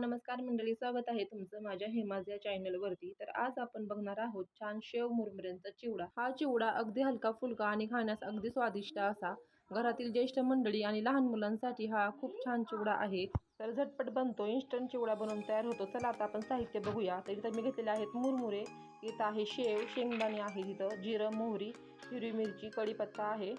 नमस्कार मंडळी स्वागत आहे तुमचं माझ्या हेमाज या चॅनलवरती तर आज आपण बघणार आहोत छान शेव मुरमुऱ्यांचा चिवडा. हा चिवडा अगदी हलका फुलका आणि खाण्यास अगदी स्वादिष्ट असा. घरातील ज्येष्ठ मंडळी आणि लहान मुलांसाठी हा खूप छान चिवडा आहे. तर झटपट बनतो इन्स्टंट चिवडा बनवून तयार होतो. चला आता आपण साहित्य बघूया. तर इथं मी घेतलेले आहेत मुरमुरे. इथं आहे शेव शेंगदाणे आहे इथं जिरं मोहरी हिरवी मिरची कढीपत्ता आहे.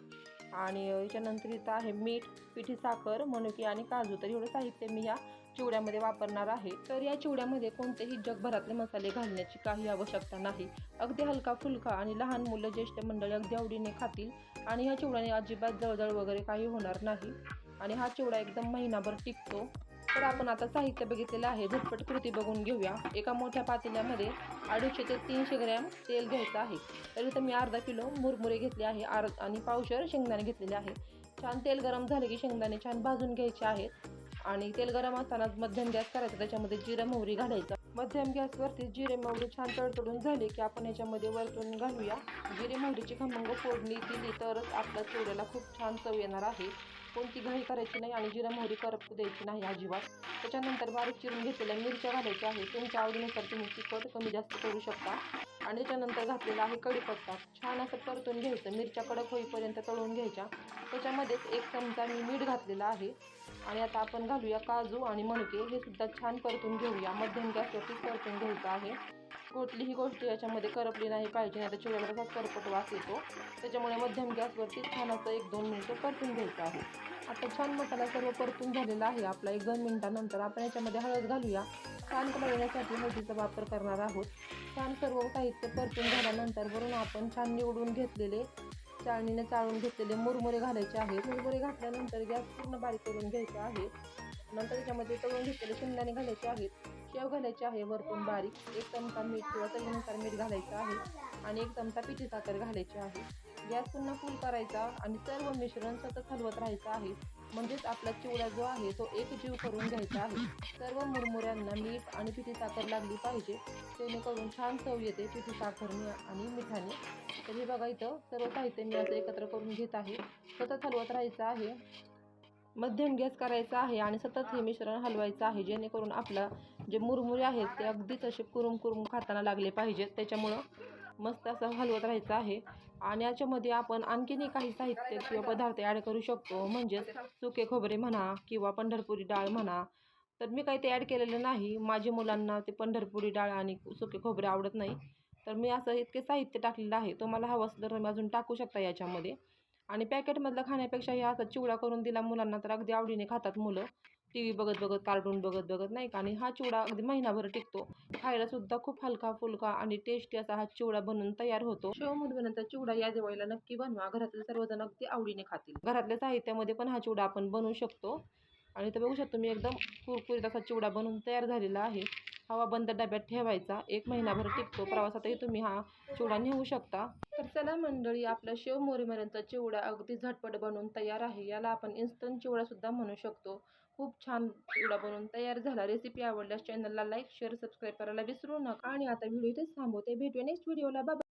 आणि याच्यानंतर इथं आहे मीठ पिठी साखर मनुकी आणि काजू. तर एवढं साहित्य मी या चिवड्यामध्ये वापरणार आहे. तर या चिवड्यामध्ये कोणतेही जगभरातले मसाले घालण्याची काही आवश्यकता नाही. अगदी हलका फुलका आणि लहान मुलं ज्येष्ठ मंडळी अगदी आवडीने खातील आणि ह्या चिवड्याने अजिबात जळजळ वगैरे काही होणार नाही. आणि हा चिवडा एकदम महिनाभर टिकतो. तर आपण आता साहित्य बघितलेलं आहे. झटपट कृती बघून घेऊया. एका मोठ्या पातेल्यामध्ये अडीचशे ते तीनशे ग्रॅम तेल घ्यायचं आहे. तर इथं मी अर्धा किलो मुरमुरे घेतले आहे. आर आणि पावशर शेंगदाणे घेतलेले आहे. छान तेल गरम झाले की शेंगदाणे छान भाजून घ्यायचे आहेत. आणि तेल गरम असताना मध्यम गॅस करायचा त्याच्यामध्ये जिरं मोहरी घालायचं. मध्यम गॅसवरती जिरे मोहरी छान तडतडून झाली की आपण याच्यामध्ये वरतून घालूया. जिरे मोहरीची खमंग फोडणी दिली तरच आपल्या चोऱ्याला खूप छान चव येणार आहे. कोणती घाई करायची नाही आणि जिरा मोहरी करपू द्यायची नाही अजिबात. त्याच्यानंतर बारीक चिरून घेतलेल्या मिरच्या घालायच्या आहे तुमच्या आवडीनुसार तुम्ही तिखट कमी जास्त करू शकता. आणि त्याच्यानंतर घातलेला आहे कढीपत्ता. छान असं परतून घ्यायचं. मिरच्या कडक होईपर्यंत तळून घ्यायच्या. त्याच्यामध्येच एक चमचा मी मीठ घातलेला आहे. आणि आता आपण घालूया काजू आणि मणके हे सुद्धा छान परतून घेऊया. मध्यम गॅसवरती परतून घ्यायचं आहे. कुठलीही गोष्ट याच्यामध्ये करपली नाही पाहिजे. नाही तर चिवड्याला तसाच करपट वास येतो. त्याच्यामुळे मध्यम गॅसवरती छान असं एक दोन मिनिटं परतून घ्यायचं आहे. आता छान मसाला सर्व परतून झालेला आहे. आपला एक दोन मिनटानंतर आपण याच्यामध्ये हळद घालूया. छान कलर येण्यासाठी हळदीचा वापर करणार आहोत. छान सर्व साहित्य परतून झाल्यानंतर वरून आपण छान निवडून घेतलेले चाळणीने चाळून घेतलेले मुरमुरे घालायचे आहेत. मुरमुरे घातल्यानंतर गॅस पूर्ण बारीक करून घ्यायचा आहे. नंतर त्याच्यामध्ये तळून घेतलेले शेंगदाणे घालायचे आहेत. शेव घालायची आहे वरतून बारीक. एक चमचा मीठ किंवा चवीनुसार मीठ घालायचं आहे आणि एक चमचा पिठी साखर घालायची आहे. गॅस पुन्हा फुल करायचा आणि सर्व मिश्रण सतत हलवत राहायचं आहे. म्हणजेच आपला चिवडा जो आहे तो एक जीव करून घ्यायचा आहे. सर्व मुरमुऱ्यांना मीठ आणि पिठी साखर लागली पाहिजे. जेणेकरून छान चव येते पिठी साखरने आणि मिठाने. तर हे बघा इथं सर्व साहित्य मी असं एकत्र करून घेत आहे. सतत हलवत राहायचं आहे. मध्यम गॅस करायचा आहे आणि सतत हे मिश्रण हलवायचं आहे जेणेकरून आपलं जे मुरमुरे आहेत ते अगदीच असे कुरुम कुरुम खाताना लागले पाहिजेत. त्याच्यामुळं मस्त असं हलवत राहायचं आहे. आणि याच्यामध्ये आपण आणखीनही काही साहित्य किंवा पदार्थ ॲड करू शकतो म्हणजेच सुके खोबरे म्हणा किंवा पंढरपुरी डाळ म्हणा. तर मी काही ते ॲड केलेलं नाही. माझ्या मुलांना ते पंढरपुरी डाळ आणि सुके खोबरे आवडत नाही. तर मी असं इतके साहित्य टाकलेलं आहे. तुम्हाला हवं असलं तर मी अजून टाकू शकता याच्यामध्ये. आणि पॅकेटमधलं खाण्यापेक्षा हे असं चिवडा करून दिला मुलांना तर अगदी आवडीने खातात मुलं. टी व्ही बघत बघत कार्टून बघत बघत नाही का? आणि हा चिवडा अगदी महिनाभर टिकतो. खायलासुद्धा खूप हलका फुलका आणि टेस्टी असा हा चिवडा बनवून तयार होतो. शेवमुरमुऱ्यांचा चिवडा या दिवाळीला नक्की बनवा. घरातले सर्वजण अगदी आवडीने खातील. घरातल्या साहित्यामध्ये पण हा चिवडा आपण बनवू शकतो. आणि तर बघू शकतो मी एकदम कुरकुरीत असा चिवडा बनवून तयार झालेला आहे. हवा बंद डब्यात ठेवायचा. एक महिनाभर टिकतो. प्रवासातही तुम्ही हा चिवडा नेऊ शकता. तर चला मंडळी आपला शेव मोरीमऱ्यांचा चिवडा अगदी झटपट बनवून तयार आहे. याला आपण इन्स्टंट चिवडासुद्धा म्हणू शकतो. खूप छान चिवडा बनवून तयार झाला. रेसिपी आवडल्यास चॅनलला लाईक शेअर सबस्क्राईब करायला विसरू नका. आणि आता व्हिडिओ इथेच थांबवते. भेटूया नेक्स्ट व्हिडिओला बाबा